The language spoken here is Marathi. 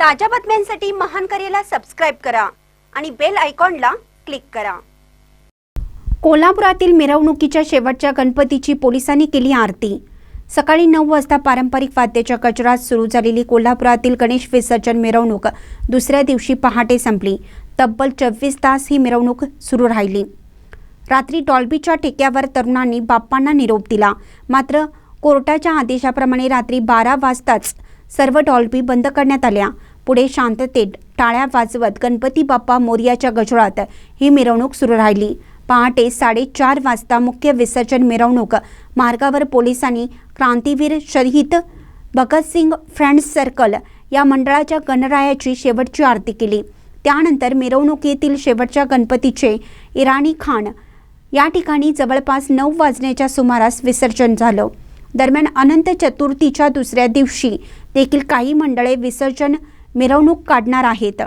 ताज्या बातम्यांसाठी महान करेला सबस्क्राईब करा आणि बेल आयकॉनला क्लिक करा. कोल्हापुरातील मिरवणुकीच्या शेवटच्या गणपतीची पोलिसांनी केली आरती. सकाळी नऊ वाजता पारंपरिक वाद्याच्या गजरात सुरू झालेली कोल्हापुरातील गणेश विसर्जन मिरवणूक दुसऱ्या दिवशी पहाटे संपली. तब्बल चोवीस तास ही मिरवणूक सुरू राहिली. रात्री डॉल्बीच्या ठेक्यावर तरुणांनी बाप्पांना निरोप दिला. मात्र कोर्टाच्या आदेशाप्रमाणे रात्री बारा वाजताच सर्व डॉल्बी बंद करण्यात आल्या. पुढे शांततेत टाळ्या वाजवत गणपती बाप्पा मोर्याच्या गजरात ही मिरवणूक सुरू राहिली. पहाटे साडेचार वाजता मुख्य विसर्जन मिरवणूक. मार्गावर पोलिसांनी क्रांतीवीर शहीद भगतसिंग फ्रेंड्स सर्कल या मंडळाच्या गणरायाची शेवटची आरती केली. त्यानंतर मिरवणुकीतील शेवटच्या गणपतीचे इराणी खान या ठिकाणी जवळपास नऊ वाजण्याच्या सुमारास विसर्जन झालं. दरम्यान अनंत चतुर्थीच्या दुसऱ्या दिवशी देखील काही मंडळे विसर्जन मिरवणूक काढणार आहेत.